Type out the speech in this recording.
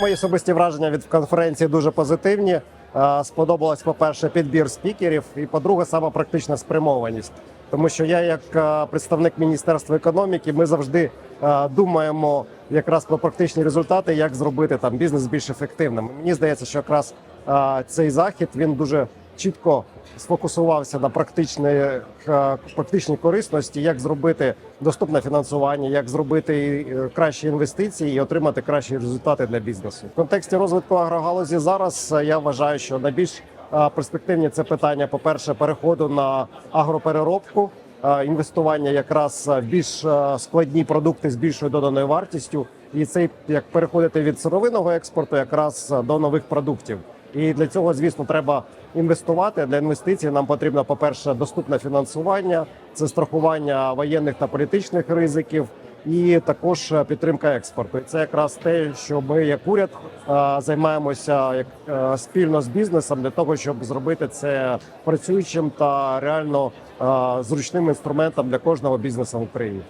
Мої особисті враження від конференції дуже позитивні. Е, Сподобалось, по-перше, підбір спікерів, і по-друге, сама практична спрямованість. Тому що я, як е, представник міністерства економіки, ми завжди е, думаємо якраз про практичні результати, як зробити там бізнес більш ефективним. Мені здається, що якраз цей захід він дуже чітко сфокусувався на практичної е, практичній корисності, як зробити доступне фінансування, як зробити е, кращі інвестиції і отримати кращі результати для бізнесу. В контексті розвитку агрогалузі зараз е, я вважаю, що найбільш перспективні це питання, по перше, переходу на агропереробку. Інвестування якраз в більш складні продукти з більшою доданою вартістю, і це як переходити від сировинного експорту, якраз до нових продуктів. І для цього, звісно, треба інвестувати. Для інвестицій нам потрібно, по-перше, доступне фінансування, це страхування воєнних та політичних ризиків, і також е, підтримка експорту. І це якраз те, що ми, як уряд, е, займаємося як е, спільно з бізнесом для того, щоб зробити це працюючим та реально зручним інструментом для кожного бізнесу в Україні.